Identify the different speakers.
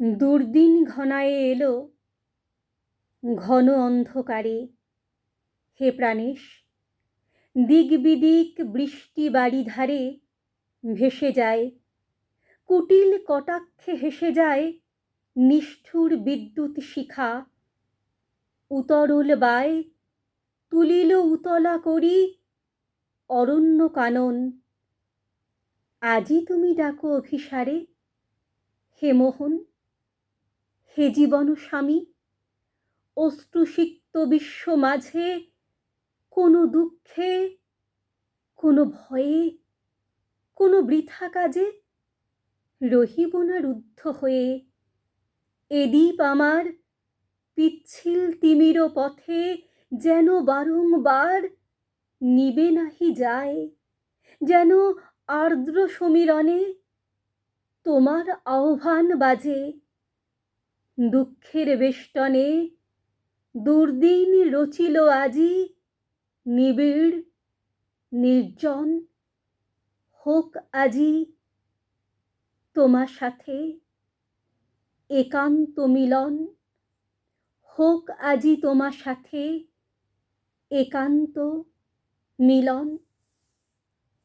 Speaker 1: দুর্দিন ঘনায়ে এলো ঘন অন্ধকারে। হে প্রাণেশ, দিগবিদিক বৃষ্টি বৃষ্টি বারিধারে ভেসে যায়, কুটিল কটাক্ষে হেসে যায় নিষ্ঠুর বিদ্যুৎ শিখা। উতরুল বায় তুলিল উতলা করি অরণ্য কানন। আজি তুমি ডাকো অভিসারে, হে মোহন হে জীবন স্বামী, অশ্রুসিক্ত বিশ্ব মাঝে কোনো দুঃখে, কোনো ভয়ে, কোনো বৃথা কাজে রহিব না রুদ্ধ হয়ে। এদীপ আমার পিচ্ছিল তিমির পথে যেন বারংবার নিবে নাহি যায়, যেন আর্দ্র সমীরণে তোমার আহ্বান বাজে। দুঃখের বেষ্টনে, দুর্দিন রচিল আজি, নিবিড়, নির্জন হোক আজি। তোমার সাথে একান্ত মিলন হোক আজি তোমার সাথে একান্ত মিলন।